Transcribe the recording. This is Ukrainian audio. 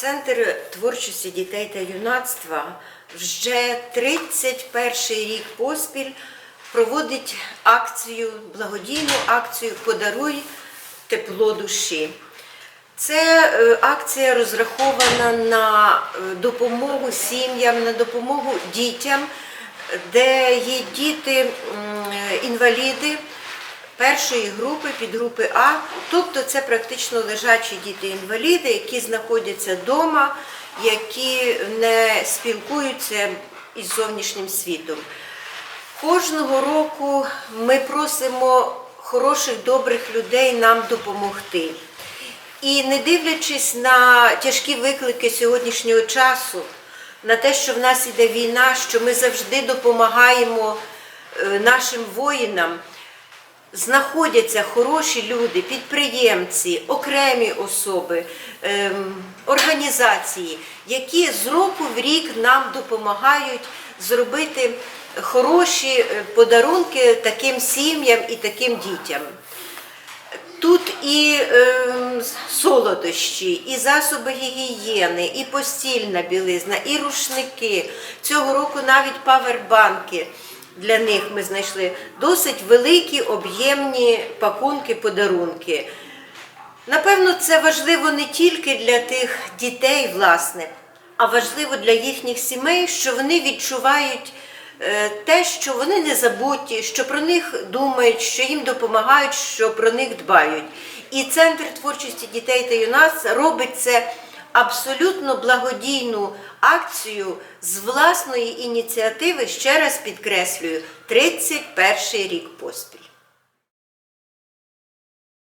Центр творчості дітей та юнацтва вже 31 рік поспіль проводить акцію, благодійну акцію Подаруй тепло душі. Це е, акція розрахована на е, допомогу сім'ям, на допомогу дітям, де є діти м, е, інваліди першої групи, підгрупи А, тобто це практично лежачі діти-інваліди, які знаходяться вдома, які не спілкуються із зовнішнім світом. Кожного року ми просимо хороших, добрих людей нам допомогти. І не дивлячись на тяжкі виклики сьогоднішнього часу, на те, що в нас іде війна, що ми завжди допомагаємо е, нашим воїнам, знаходяться хороші люди, підприємці, окремі особи, ем, організації, які з року в рік нам допомагають зробити хороші е, подарунки таким сім'ям і таким дітям. Тут і е, солодощі, і засоби гігієни, і постільна білизна, і рушники. Цього року навіть павербанки для них ми знайшли досить великі об'ємні пакунки, подарунки. Напевно, це важливо не тільки для тих дітей, власне, а важливо для їхніх сімей, що вони відчувають е, те, що вони не забуті, що про них думають, що їм допомагають, що про них дбають. І Центр творчості дітей та юнацтва робить це абсолютно благодійну акцію з власної ініціативи, ще раз підкреслюю, 31 рік поспіль.